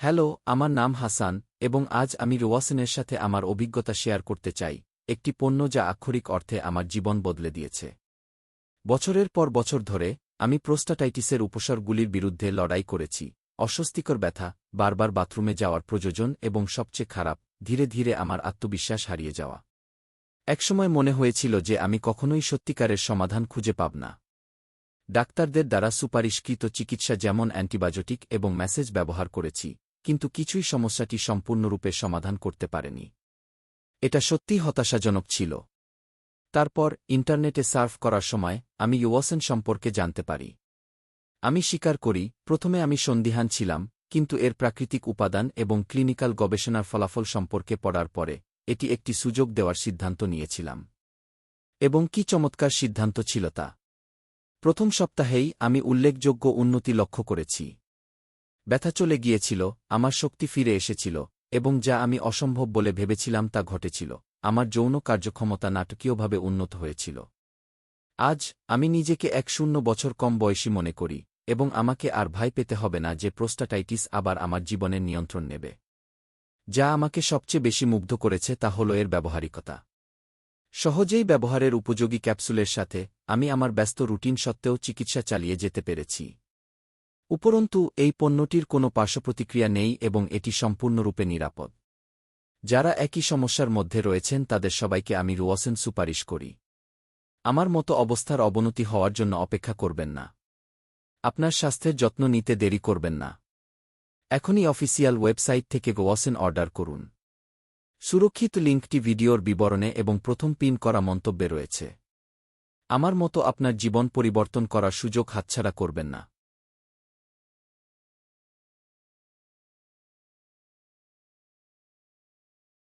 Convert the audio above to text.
Hello, আমার নাম হাসান, এবং আজ আমি রোয়াসেনের সাথে আমার অভিজ্ঞতা শেয়ার করতে চাই, একটি পণ্য যা আক্ষরিক অর্থে আমার জীবন বদলে দিয়েছে। বছরের পর বছর ধরে, আমি প্রোস্টাটাইটিসের উপসর্গগুলির বিরুদ্ধে লড়াই করেছি, অস্বস্তিকর ব্যথা, বারবার বাথরুমে যাওয়ার প্রযোজন এবং সবচেয়ে খারাপ, ধীরে ধীরে আমার আত্মবিশ্বাস হারিয়ে যাওয়া। একসময় মনে হয়েছিল যে আমি কখনোই সত্যিকারের সমাধান খুঁজে পাব না। ডাক্তারদের দ্বারা সুপারিশকৃত চিকিৎসা যেমন অ্যান্টিবায়োটিক এবং ম্যাসেজ ব্যবহার করেছি কিন্তু কিছুই সমস্যাটি সম্পূর্ণরূপে সমাধান করতে পারেনি। এটা সত্যিই হতাশাজনক ছিল। তারপর ইন্টারনেটে সার্ফ করার সময় আমি ইউওয়াসেন সম্পর্কে জানতে পারি। আমি স্বীকার করি, প্রথমে আমি সন্দিহান ছিলাম, কিন্তু এর প্রাকৃতিক উপাদান এবং ক্লিনিক্যাল গবেষণার ফলাফল সম্পর্কে পড়ার পরে এটি একটি সুযোগ দেওয়ার সিদ্ধান্ত নিয়েছিলাম। এবং কি চমৎকার সিদ্ধান্ত ছিল তা। প্রথম সপ্তাহেই আমি উল্লেখযোগ্য উন্নতি লক্ষ্য করেছি। ব্যথা চলে গিয়েছিল, আমার শক্তি ফিরে এসেছিল, এবং যা আমি অসম্ভব বলে ভেবেছিলাম তা ঘটেছিল, আমার যৌন কার্যক্ষমতা নাটকীয়ভাবে উন্নত হয়েছিল। আজ, আমি নিজেকে এক শূন্য বছর কম বয়সী মনে করি, এবং আমাকে আর ভয় পেতে হবে না যে প্রোস্টাটাইটিস আবার আমার জীবনের নিয়ন্ত্রণ নেবে। যা আমাকে সবচেয়ে বেশি মুগ্ধ করেছে তা হল এর ব্যবহারিকতা। সহজেই ব্যবহারের উপযোগী ক্যাপসুলের সাথে, আমি আমার ব্যস্ত রুটিন সত্ত্বেও চিকিৎসা চালিয়ে যেতে পেরেছি। উপরন্তু, এই পণ্যটির কোনো পার্শ্বপ্রতিক্রিয়া নেই এবং এটি সম্পূর্ণরূপে নিরাপদ। যারা একই সমস্যার মধ্যে রয়েছেন, তাদের সবাইকে আমি রুয়াসেন সুপারিশ করি। আমার মতো অবস্থার অবনতি হওয়ার জন্য অপেক্ষা করবেন না। আপনার স্বাস্থ্যের যত্ন নিতে দেরি করবেন না। এখনই অফিসিয়াল ওয়েবসাইট থেকে গোয়াসেন অর্ডার করুন। সুরক্ষিত লিঙ্কটি ভিডিওর বিবরণে এবং প্রথম পিন করা মন্তব্যে রয়েছে। আমার মতো আপনার জীবন পরিবর্তন করার সুযোগ হাতছাড়া করবেন না।